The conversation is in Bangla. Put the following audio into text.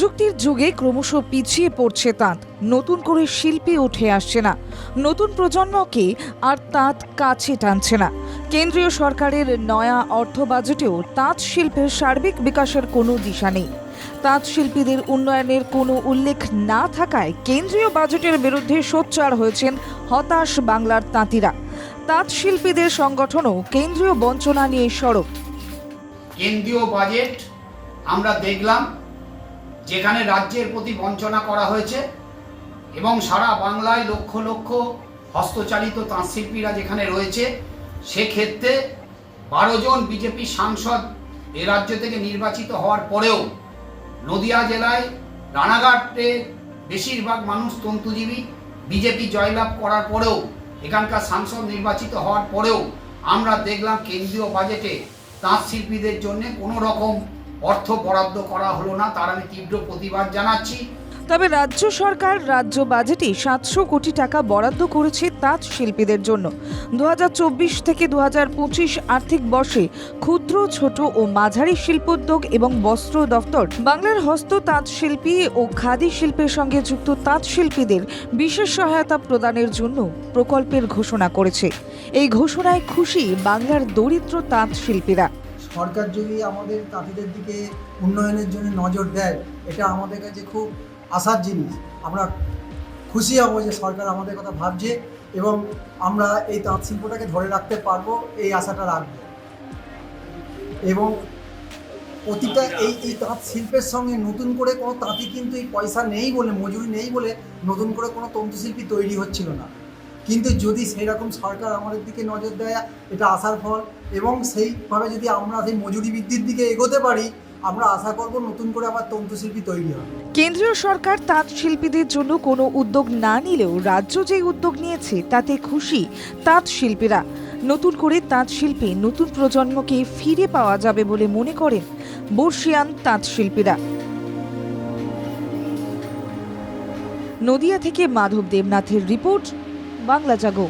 দুর্নীতির যুগে ক্রমশ পিছিয়ে পড়ছে তাঁত। নতুন করে শিল্পী উঠে আসছে না। নতুন প্রজন্মকে আর তাঁত কাছে টানছে না। কেন্দ্রীয় সরকারের নয়া অর্থ বাজেটেও তাঁত শিল্পের সার্বিক বিকাশের কোনো দিশা নেই। তাঁত শিল্পীদের উন্নয়নের কোনো উল্লেখ না থাকায় কেন্দ্রীয় বাজেটের বিরুদ্ধে সোচ্চার হয়েছেন হতাশ বাংলার তাঁতিরা। তাঁত শিল্পীদের সংগঠনও কেন্দ্রীয় বঞ্চনা নিয়ে সরব। কেন্দ্রীয় বাজেট আমরা দেখলাম যেখানে রাজ্যের প্রতি বঞ্চনা করা হয়েছে এবং সারা বাংলায় লক্ষ লক্ষ হস্তচালিত তাঁতশিল্পীরা যেখানে রয়েছে, সেক্ষেত্রে বারো জন বিজেপি সাংসদ এ রাজ্য থেকে নির্বাচিত হওয়ার পরেও নদিয়া জেলায় রানাঘাটে বেশিরভাগ মানুষ তন্তুজীবী, বিজেপি জয়লাভ করার পরেও, এখানকার সাংসদ নির্বাচিত হওয়ার পরেও আমরা দেখলাম কেন্দ্রীয় বাজেটে তাঁত শিল্পীদের জন্য কোনো রকম অর্থ বরাদ্দ করা হলো না, তার আমি তীব্র প্রতিবাদ জানাচ্ছি। তবে রাজ্য সরকার রাজ্য বাজেটে সাতশো কোটি টাকা বরাদ্দ করেছে তাঁত শিল্পীদের জন্য। দু হাজার চব্বিশ থেকে দু হাজার পঁচিশ আর্থিক বর্ষে ক্ষুদ্র, ছোট ও মাঝারি শিল্পোদ্যোগ এবং বস্ত্র দফতর, বাংলার হস্ত তাঁত শিল্পী ও খাদি শিল্পের সঙ্গে যুক্ত তাঁত শিল্পীদের বিশেষ সহায়তা প্রদানের জন্য প্রকল্পের ঘোষণা করেছে। এই ঘোষণায় খুশি বাংলার দরিদ্র তাঁত শিল্পীরা। সরকার যদি আমাদের তাঁতিদের দিকে উন্নয়নের জন্য নজর দেয়, এটা আমাদের কাছে খুব আশার জিনিস। আমরা খুশি হব যে সরকার আমাদের কথা ভাবছে এবং আমরা এই তাঁত শিল্পটাকে ধরে রাখতে পারব, এই আশাটা রাখব। এবং প্রতিটা এই এই তাঁত শিল্পের সঙ্গে নতুন করে কোনো তাঁতি কিন্তু এই পয়সা নেই বলে, মজুরি নেই বলে নতুন করে কোনো তন্তুশিল্পী তৈরি হচ্ছিল না। কিন্তু যদি সেই রকম সরকার আমাদের দিকে নজর দেয়, এটা আসার ফল। এবং সেইভাবে যদি আমরা সেই মজুরি বৃদ্ধির দিকে এগোতে পারি, আমরা আশা করব নতুন করে আবার তন্তুশিল্পী তৈরি হবে। কেন্দ্রীয় সরকার তাঁত শিল্পীদের জন্য কোনো উদ্যোগ না নিলেও রাজ্য যে উদ্যোগ নিয়েছে, তাতে খুশি তাঁত শিল্পীরা। নতুন করে তাঁত শিল্পে নতুন প্রজন্মকে ফিরে পাওয়া যাবে বলে মনে করেন বর্ষিয়ান তাঁত শিল্পীরা। নদিয়া থেকে মাধব দেবনাথের রিপোর্ট বাংলা জাগো।